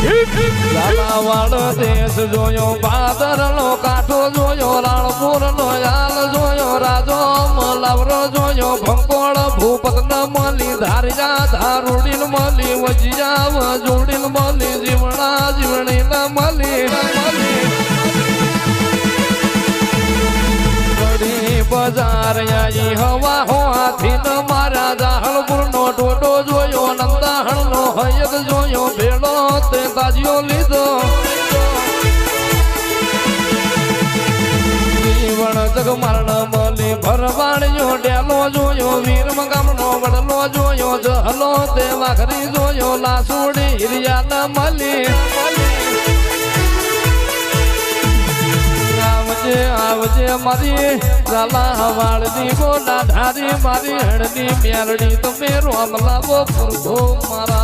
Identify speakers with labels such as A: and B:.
A: ઝાલાવાડ દેશ જોયો ભાદરનો કાંઠો જોયો રાણપુરનો યાલ જોયો, રાજો મલાવરો જોયો, ભંકોળ ભૂપત ન મળી ધારિયા ધારુડીન મળી વજિયા વજુડીન મળી જીવણા જીવણી ન બડી બજાર આઈ હવા હોવાથી તાજીઓ લીધો. જીવન જગ મરણ મળી ભરવાણિયો ડેલો જોયો, વીરમ ગામનો વડલો જોયો, જહલો તે વાઘરી જોયો, લાસુડી હિરિયા મળી આવજે આવજે મારી ચાલા વાળની બોલા ધારી, મારી હળની મેરડી તમે રોમ લાવો પૂરતો મારા.